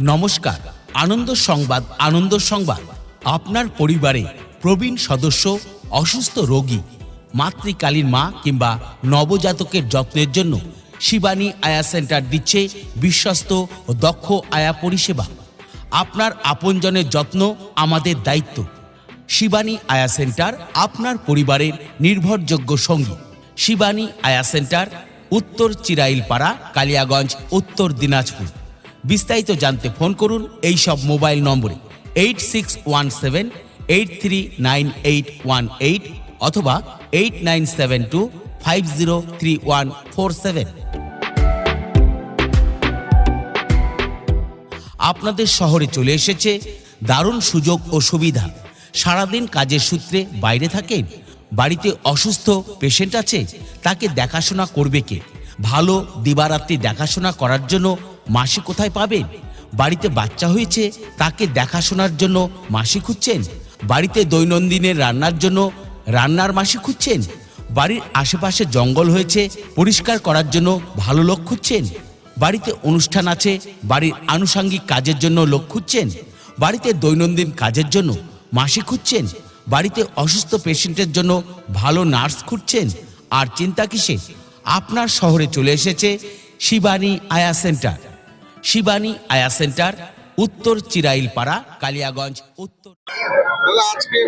নমস্কার, আনন্দ সংবাদ আনন্দ সংবাদ। আপনার পরিবারে প্রবীণ সদস্য, অসুস্থ রোগী, মাতৃকালীন মা কিংবা নবজাতকের যত্নের জন্য শিবানী আয়া সেন্টার দিচ্ছে বিশ্বস্ত ও দক্ষ আয়া পরিষেবা। আপনার আপনজনের যত্ন আমাদের দায়িত্ব। শিবানী আয়া সেন্টার আপনার পরিবারের নির্ভরযোগ্য সঙ্গী। শিবানী আয়া সেন্টার, উত্তর চিরাইলপাড়া, কালিয়াগঞ্জ, উত্তর দিনাজপুর। বিস্তারিত জানতে ফোন করুন এই সব মোবাইল নম্বরে eight six one seven, eight three nine eight one eight অথবা eight nine seven two, five zero three one four seven. আপনাদের শহরে চলে এসেছে দারুণ সুযোগ ও সুবিধা। সারাদিন কাজের সূত্রে বাইরে থাকেন? বাড়িতে অসুস্থ পেশেন্ট আছে? তাকে দেখাশোনা করবে কে? ভালো দিবারাত্রি দেখাশোনা করার জন্য মাসি কোথায় পাবেন? বাড়িতে বাচ্চা হয়েছে, তাকে দেখাশোনার জন্য মাসি খুঁজছেন। বাড়িতে দৈনন্দিনের রান্নার জন্য রান্নার মাসি খুঁজছেন। বাড়ির আশেপাশে জঙ্গল হয়েছে, পরিষ্কার করার জন্য ভালো লোক খুঁজছেন। বাড়িতে অনুষ্ঠান আছে, বাড়ির আনুষাঙ্গিক কাজের জন্য লোক খুঁজছেন। বাড়িতে দৈনন্দিন কাজের জন্য মাসি খুঁজছেন। বাড়িতে অসুস্থ পেশেন্টের জন্য ভালো নার্স খুঁজছেন। আর চিন্তা কিসে আপনার শহরে চলে এসেছে শিবানী আয়া সেন্টার। শিবানী আয়া সেন্টার। উত্তর চিরাইলপাড়া কালিয়াগঞ্জ উত্তর আজকে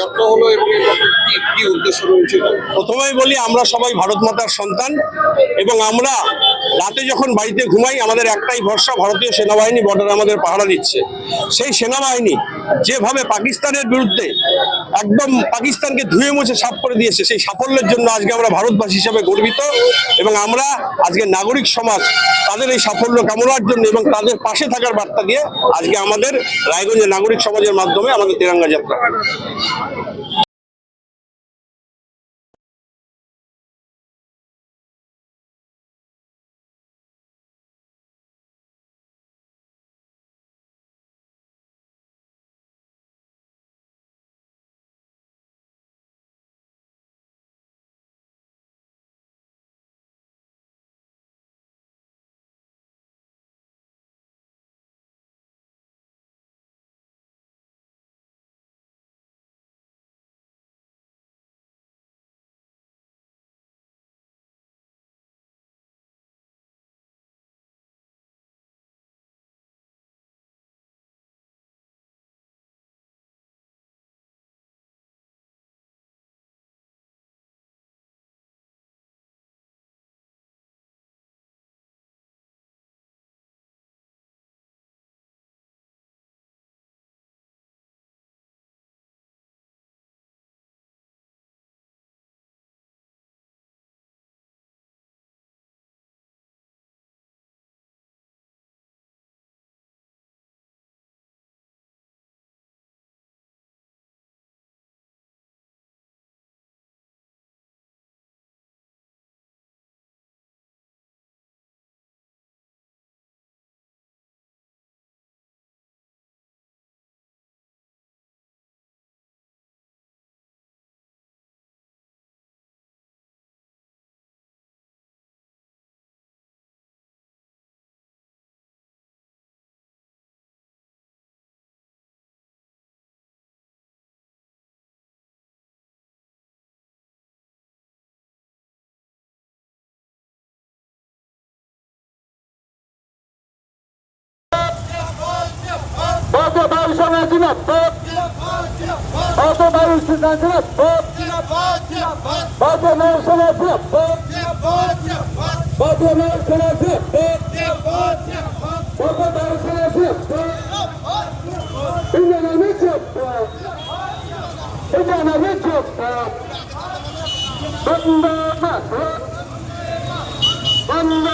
যাত্রা হলো এবং কি উদ্দেশ্য রয়েছিল? প্রথমেই বলি আমরা সবাই ভারত মাতার সন্তান এবং আমরা রাতে যখন বাড়িতে ঘুমাই আমাদের একটাই ভরসা ভারতীয় সেনাবাহিনী বর্ডারে আমাদের পাহারা দিচ্ছে। সেই সেনাবাহিনী যেভাবে পাকিস্তানের বিরুদ্ধে একদম পাকিস্তানকে ধুয়ে মুছে সাফ করে দিয়েছে সেই সাফল্যের জন্য আজকে আমরা ভারতবাসী হিসাবে গর্বিত এবং আমরা আজকে নাগরিক সমাজ তাদের এই সাফল্য কামনার জন্য এবং তাদের পাশে থাকার বার্তা দিয়ে আজকে আমাদের রায়গঞ্জের নাগরিক সমাজের মাধ্যমে আমাদের তেরাঙ্গা যাত্রা। Bota Barış'a Mercimek. Bot. Bota Barış'a Mercimek. Bot. Bota Barış'a Mercimek. Bot. Bota Barış'a Mercimek. Bot. Bota Barış'a Mercimek. Bot. İnanamı çöktü. İnanamı çöktü. Bunda olmaz. Bunda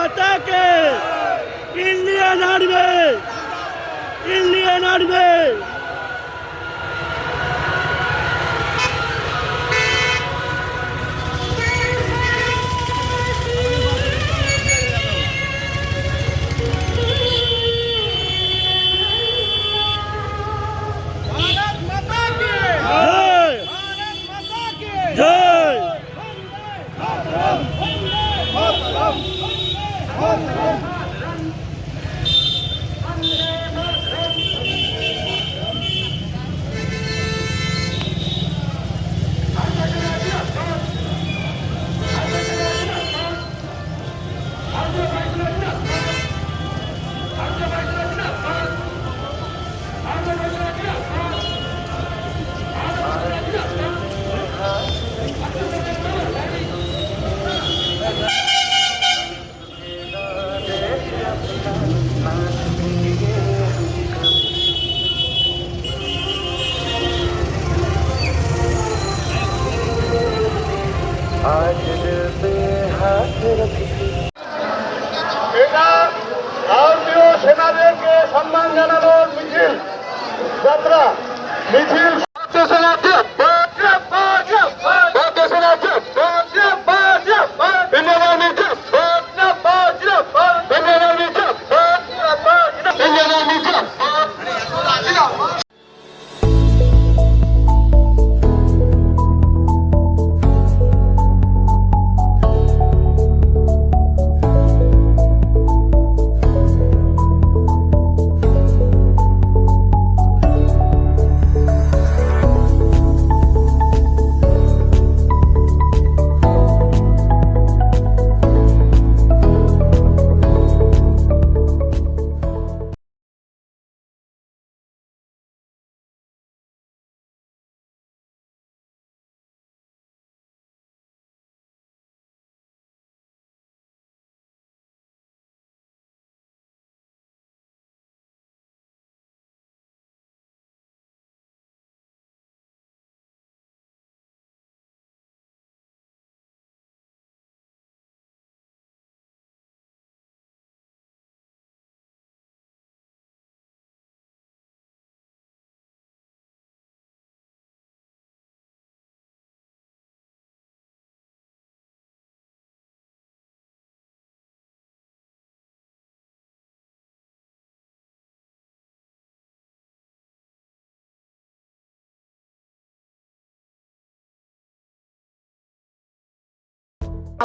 মাতাকে ইন্ডিয়ান আর্মি ইন্ডিয়ান আর্মি। যাত্রা মিছিল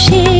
心。